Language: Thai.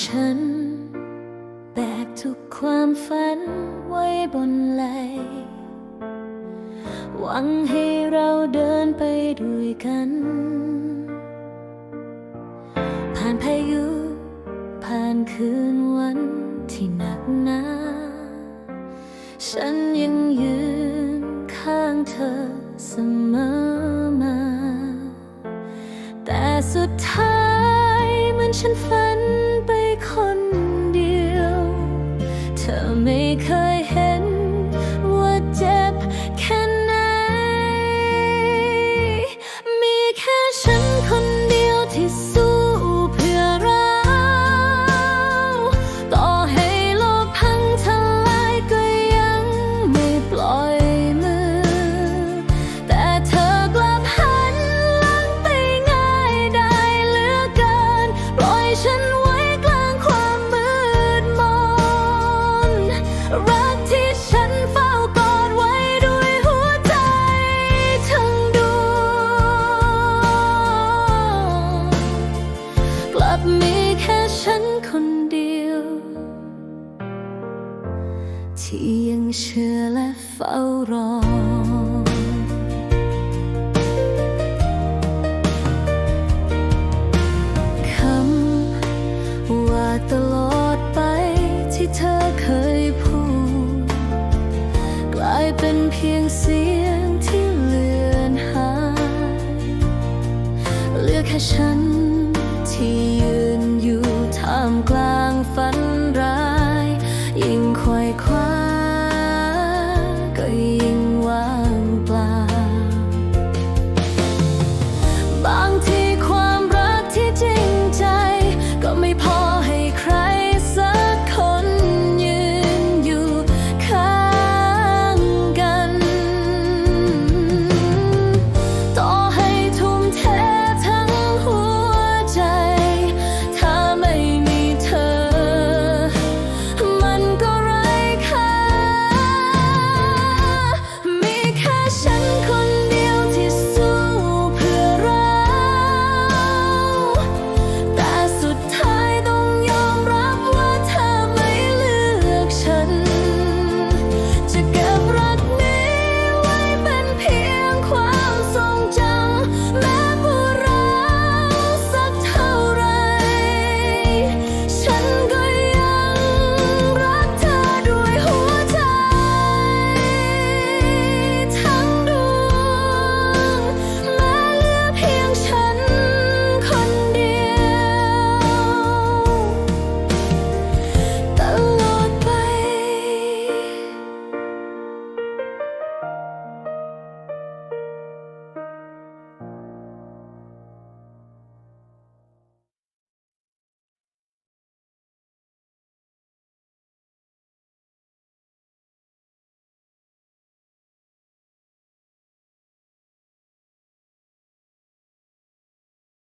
ฉันแบกทุกความฝันไว้บนไหล หวังให้เราเดินไปด้วยกัน ผ่านพายุ ผ่านคืน ฉันยังยืนข้างเธอเสมอมา แต่สุดท้ายมันฉันฝัน ที่ยังเชื่อและเฝ้ารอคำว่าตลอดไปที่เธอเคยพูด กลายเป็นเพียงเสียงที่เลือนหายเหลือแค่ฉันที่